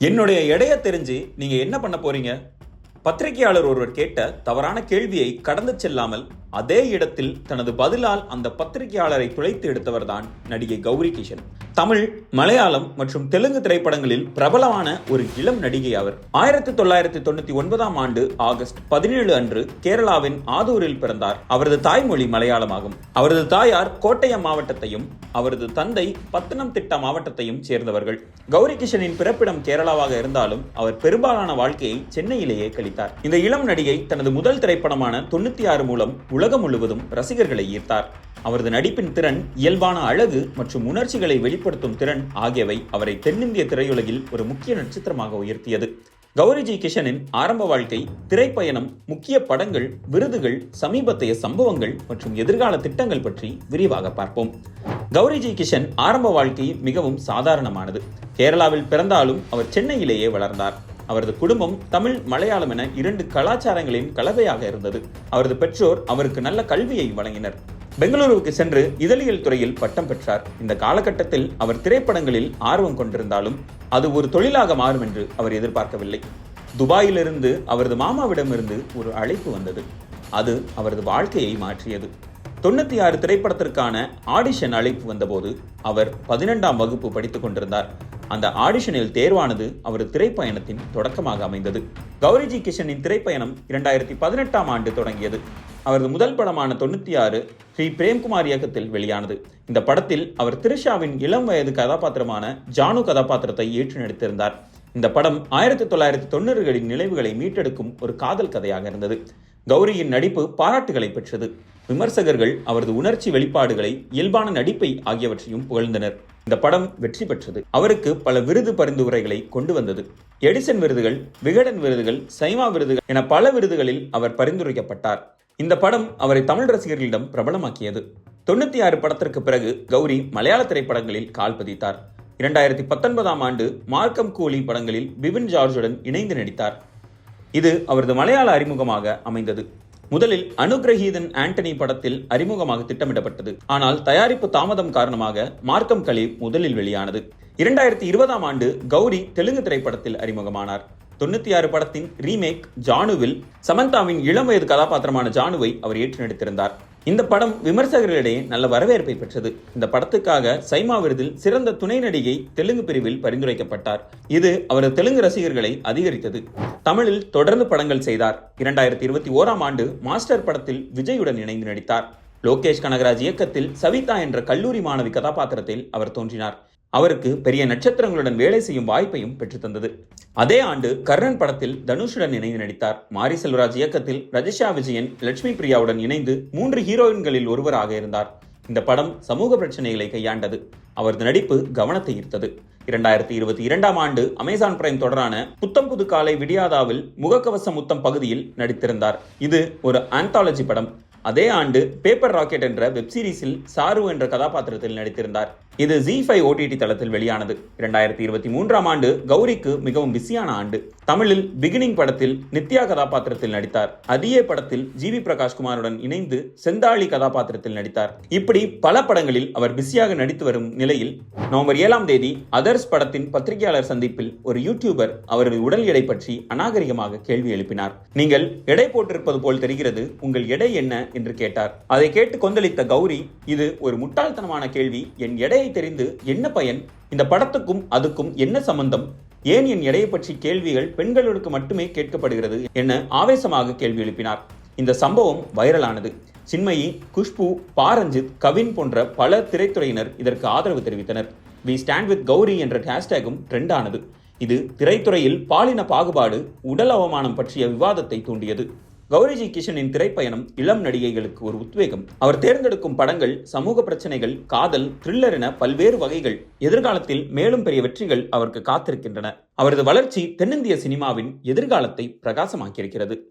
என்னுடைய எடையை தெரிஞ்சு நீங்க என்ன பண்ண போறீங்க? பத்திரிகையாளர் ஒருவர் கேட்ட தவறான கேள்வியை கடந்து செல்லாமல் அதே இடத்தில் தனது பதிலால் அந்த பத்திரிகையாளரை துளைத்து எடுத்தவர்தான் நடிகை கௌரி கிஷன். தமிழ் மலையாளம் மற்றும் தெலுங்கு திரைப்படங்களில் பிரபலமான ஒரு இளம் நடிகை அவர். ஆயிரத்தி தொள்ளாயிரத்தி தொண்ணூத்தி ஒன்பதாம் ஆண்டு ஆகஸ்ட் பதினேழு அன்று கேரளாவின் ஆதூரில் பிறந்தார். அவரது தாய்மொழி மலையாளமாகும். அவரது தாயார் கோட்டயம் மாவட்டத்தையும் அவரது தந்தை பத்தனம்திட்டா மாவட்டத்தையும் சேர்ந்தவர்கள். கௌரி கிஷனின் பிறப்பிடம் கேரளாவாக இருந்தாலும் அவர் பெரும்பாலான வாழ்க்கையை சென்னையிலேயே கழித்தார். இந்த இளம் நடிகை தனது முதல் திரைப்படமான தொண்ணூத்தி ஆறு மூலம் உலகம் முழுவதும் ரசிகர்களை ஈர்த்தார். அவரது நடிப்பின் திறன் இயல்பான அழகு மற்றும் உணர்ச்சிகளை வெளிப்படுத்தும் திறன் ஆகியவை அவரை தென்னிந்திய திரையுலகில் ஒரு முக்கிய நட்சத்திரமாக உயர்த்தியது. கௌரிஜி கிஷனின் ஆரம்ப வாழ்க்கை திரைப்பயணம் முக்கிய படங்கள் விருதுகள் சமீபத்தைய சம்பவங்கள் மற்றும் எதிர்கால திட்டங்கள் பற்றி விரிவாக பார்ப்போம். கௌரிஜி கிஷன் ஆரம்ப வாழ்க்கை மிகவும் சாதாரணமானது. கேரளாவில் பிறந்தாலும் அவர் சென்னையிலேயே வளர்ந்தார். அவரது குடும்பம் தமிழ் மலையாளம் என இரண்டு கலாச்சாரங்களின் கலவையாக இருந்தது. அவரது பெற்றோர் அவருக்கு நல்ல கல்வியை வழங்கினர். பெங்களூருவுக்கு சென்று இதழியல் துறையில் பட்டம் பெற்றார். இந்த காலகட்டத்தில் அவர் திரைப்படங்களில் ஆர்வம் கொண்டிருந்தாலும் அது ஒரு தொழிலாக மாறும் என்று அவர் எதிர்பார்க்கவில்லை. துபாயிலிருந்து அவரது மாமாவிடமிருந்து ஒரு அழைப்பு வந்தது. அது அவரது வாழ்க்கையை மாற்றியது. தொண்ணூத்தி ஆறு திரைப்படத்திற்கான ஆடிஷன் அழைப்பு வந்தபோது அவர் பதினெண்டாம் வகுப்பு படித்துக் கொண்டிருந்தார். அந்த ஆடிஷனில் தேர்வானது அவரது திரைப்பயணத்தின் தொடக்கமாக அமைந்தது. கௌரிஜி கிஷனின் திரைப்பயணம் இரண்டாயிரத்தி பதினெட்டாம் ஆண்டு தொடங்கியது. அவரது முதல் படமான தொண்ணூற்றி ஆறு ஸ்ரீ பிரேம்குமார் இயக்கத்தில் வெளியானது. இந்த படத்தில் அவர் திரிஷாவின் இளம் வயது கதாபாத்திரமான ஜானு கதாபாத்திரத்தை ஏற்று நடித்திருந்தார். இந்த படம் ஆயிரத்தி தொள்ளாயிரத்தி தொண்ணூறுகளின் நினைவுகளை மீட்டெடுக்கும் ஒரு காதல் கதையாக இருந்தது. கௌரியின் நடிப்பு பாராட்டுகளை பெற்றது. விமர்சகர்கள் அவரது உணர்ச்சி வெளிப்பாடுகளை இயல்பான நடிப்பை ஆகியவற்றையும் புகழ்ந்தனர். இந்த படம் வெற்றி பெற்றது. அவருக்கு பல விருது பரிந்துரைகளை கொண்டு வந்தது. எடிசன் விருதுகள் விகடன் விருதுகள் சைமா விருதுகள் என பல விருதுகளில் அவர் பரிந்துரைக்கப்பட்டார். இந்த படம் அவரை தமிழ் ரசிகர்களிடம் பிரபலமாக்கியது. தொண்ணூத்தி ஆறு படத்திற்கு பிறகு கௌரி மலையாள திரைப்படங்களில் கால் பதித்தார். இரண்டாயிரத்தி பத்தொன்பதாம் ஆண்டு மார்க்கம் கூலி படங்களில் பிபின் ஜார்ஜுடன் இணைந்து நடித்தார். இது அவரது மலையாள அறிமுகமாக அமைந்தது. முதலில் அனுகிரகீதன் ஆண்டனி படத்தில் அறிமுகமாக திட்டமிடப்பட்டது. ஆனால் தயாரிப்பு தாமதம் காரணமாக மார்க்கம் கலி முதலில் வெளியானது. இரண்டாயிரத்தி இருபதாம் ஆண்டு கௌரி தெலுங்கு திரைப்படத்தில் அறிமுகமானார். தொண்ணூத்தி ஆறு படத்தின் ரீமேக் ஜானுவில் சமந்தாவின் இளம் வயது கதாபாத்திரமான ஜானுவை அவர் ஏற்று நடித்திருந்தார். இந்த படம் விமர்சகர்களிடையே நல்ல வரவேற்பை பெற்றது. இந்த படத்துக்காக சைமா விருதில் சிறந்த துணை நடிகை தெலுங்கு பிரிவில் பரிந்துரைக்கப்பட்டார். இது அவரது தெலுங்கு ரசிகர்களை அதிகரித்தது. தமிழில் தொடர்ந்து படங்கள் செய்தார். இரண்டாயிரத்தி இருபத்தி ஓராம் ஆண்டு மாஸ்டர் படத்தில் விஜயுடன் இணைந்து நடித்தார். லோகேஷ் கனகராஜ் இயக்கத்தில் சவிதா என்ற கல்லூரி மாணவி கதாபாத்திரத்தில் அவர் தோன்றினார். அவருக்கு பெரிய நட்சத்திரங்களுடன் வேலை செய்யும் வாய்ப்பையும் பெற்றுத்தந்தது அதே ஆண்டு கர்ணன் படத்தில் தனுஷுடன் இணைந்து நடித்தார். மாரி செல்வராஜ் இயக்கத்தில் ரஜிஷா விஜயன் லட்சுமி பிரியாவுடன் இணைந்து மூன்று ஹீரோயின்களில் ஒருவராக இருந்தார். இந்த படம் சமூக பிரச்சனைகளை கையாண்டது. அவரது நடிப்பு கவனத்தை ஈர்த்தது. இரண்டாயிரத்தி இருபத்தி இரண்டாம் ஆண்டு அமேசான் பிரைம் தொடரான புத்தம் புது காலை விடியாதாவில் முகக்கவசம் முத்தம் பகுதியில் நடித்திருந்தார். இது ஒரு ஆந்தாலஜி படம். அதே ஆண்டு பேப்பர் ராக்கெட் என்ற வெப் சீரிஸில் சாரு என்ற கதாபாத்திரத்தில் நடித்திருந்தார். இது ஜி ஃபைவ் ஓடிடி தளத்தில் வெளியானது. இரண்டாயிரத்தி இருபத்தி மூன்றாம் ஆண்டு கௌரிக்கு மிகவும் பிஸியான ஆண்டு. தமிழில் பிகினிங் படத்தில் நித்யா கதாபாத்திரத்தில் நடித்தார். அதியே படத்தில் ஜி வி பிரகாஷ்குமாருடன் இணைந்து செந்தாளி கதாபாத்திரத்தில் நடித்தார். இப்படி பல படங்களில் அவர் பிஸியாக நடித்து வரும் நிலையில் நவம்பர் ஏழாம் தேதி அதர்ஸ் படத்தின் பத்திரிகையாளர் சந்திப்பில் ஒரு யூடியூபர் அவரது உடல் எடை பற்றி அநாகரிகமாக கேள்வி எழுப்பினார். நீங்கள் எடை போட்டிருப்பது போல் தெரிகிறது. உங்கள் எடை என்ன? என்று கேட்டார். அதை கேட்டு கொந்தளித்த கௌரி இது ஒரு முட்டாள்தனமான கேள்வி. என் எடையை தெரிந்து என்ன பயன்? இந்த படத்துக்கும் அதுக்கும் என்ன சம்பந்தம்? ஏன் என் எடையை பற்றி கேள்விகள் பெண்களுக்கு மட்டுமே கேட்கப்படுகிறது என ஆவேசமாக கேள்வி எழுப்பினார். இந்த சம்பவம் வைரலானது. சின்மயி குஷ்பு பாரஞ்சித் கவின் போன்ற பல திரைத்துறையினர் இதற்கு ஆதரவு தெரிவித்தனர். வி ஸ்டாண்ட் வித் கௌரி என்ற ஹேஷ்டேகும் ட்ரெண்ட் ஆனது. இது திரைத்துறையில் பாலின பாகுபாடு உடல் அவமானம் பற்றிய விவாதத்தை தூண்டியது. கௌரிஜி கிஷனின் திரைப்பயணம் இளம் நடிகைகளுக்கு ஒரு உத்வேகம். அவர் தேர்ந்தெடுக்கும் படங்கள் சமூக பிரச்சனைகள் காதல் த்ரில்லர் என பல்வேறு வகைகள். எதிர்காலத்தில் மேலும் பெரிய வெற்றிகள் அவருக்கு காத்திருக்கின்றன. அவரது வளர்ச்சி தென்னிந்திய சினிமாவின் எதிர்காலத்தை பிரகாசமாக்கியிருக்கிறது.